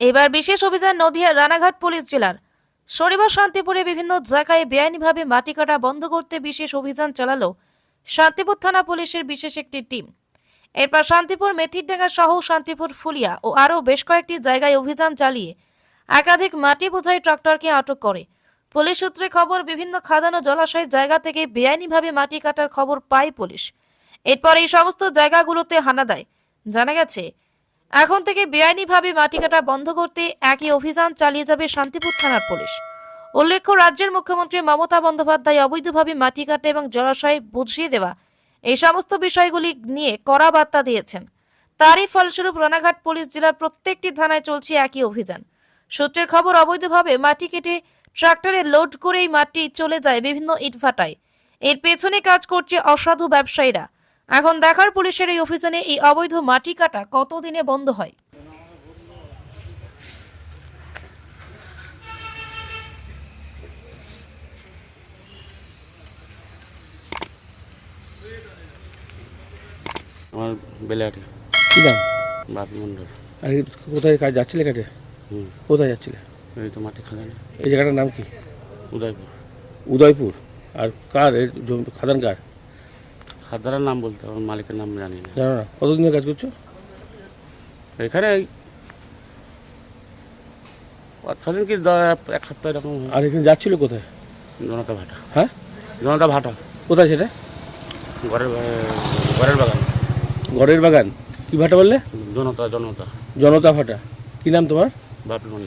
এবার বিশেষ অভিযান নদিয়া রানাঘাট পুলিশ জেলার। শনিবার শান্তিপুরে বিভিন্ন জায়গায় বেআইনিভাবে মাটি কাটা বন্ধ করতে বিশেষ অভিযান চালালো শান্তিপুর থানা পুলিশের বিশেষ একটি টিম। এরপর শান্তিপুর মেথিরডাঙ্গা সহ শান্তিপুর ফুলিয়া ও আরও বেশ কয়েকটি জায়গায় অভিযান চালিয়ে একাধিক মাটি বোঝাই ট্রাক্টরকে আটক করে। পুলিশ সূত্রে খবর, বিভিন্ন খাদান ও জলাশয়ের জায়গা থেকে বেআইনিভাবে মাটি কাটার খবর পায় পুলিশ। এরপর এই সমস্ত জায়গাগুলোতে হানা দেয়। জানা গেছে এখন থেকে বেআইনিভাবে মাটি কাটা বন্ধ করতে একই অভিযান চালিয়ে যাবে শান্তিপুর থানার পুলিশ। উল্লেখ্য, রাজ্যের মুখ্যমন্ত্রী মমতা বন্দ্যোপাধ্যায় অবৈধভাবে মাটি কাটা এবং জলাশয় বুঝিয়ে দেওয়া এই সমস্ত বিষয়গুলি নিয়ে কড়া বার্তা দিয়েছেন। তারই ফলস্বরূপ রানাঘাট পুলিশ জেলার প্রত্যেকটি থানায় চলছে একই অভিযান। সূত্রের খবর, অবৈধভাবে মাটি কেটে ট্রাক্টরে লোড করেই মাটি চলে যায় বিভিন্ন ইটভাটায়। এর পেছনে কাজ করছে অসাধু ব্যবসায়ীরা। এখন দেখার পুলিশের এই অভিযানে এই অবৈধ মাটি কাটা কতদিনে বন্ধ হয়? আমার বেলাটি কী নাম? বাপি আর কোথায় কাজ যাচ্ছিলে কাটে হুম। কোথায় যাচ্ছিলে? এই তো মাটি খাদান। এই জায়গাটার নাম কি? উদয়পুর। উদয়পুর। আর কার? এর জমি- খাদান কার খাদানের নাম বলতে আমার মালিকের নাম জানি না। জানো না? কতদিন ধরে কাজ করছ? এখানে এই ছদিন কি দ- এক সপ্তাহ এরকম হয়। আর এখানে যাচ্ছিল কোথায়? জনতা ভাটা। হ্যাঁ? জনতা ভাটা। কোথায় সেটা? ঘরের বা- ঘরের বাগান। ঘরের বাগান। কি ভাটা বললে? জনতা জনতা। জনতা ভাটা। কি নাম তোমার? বাপি মন্ডল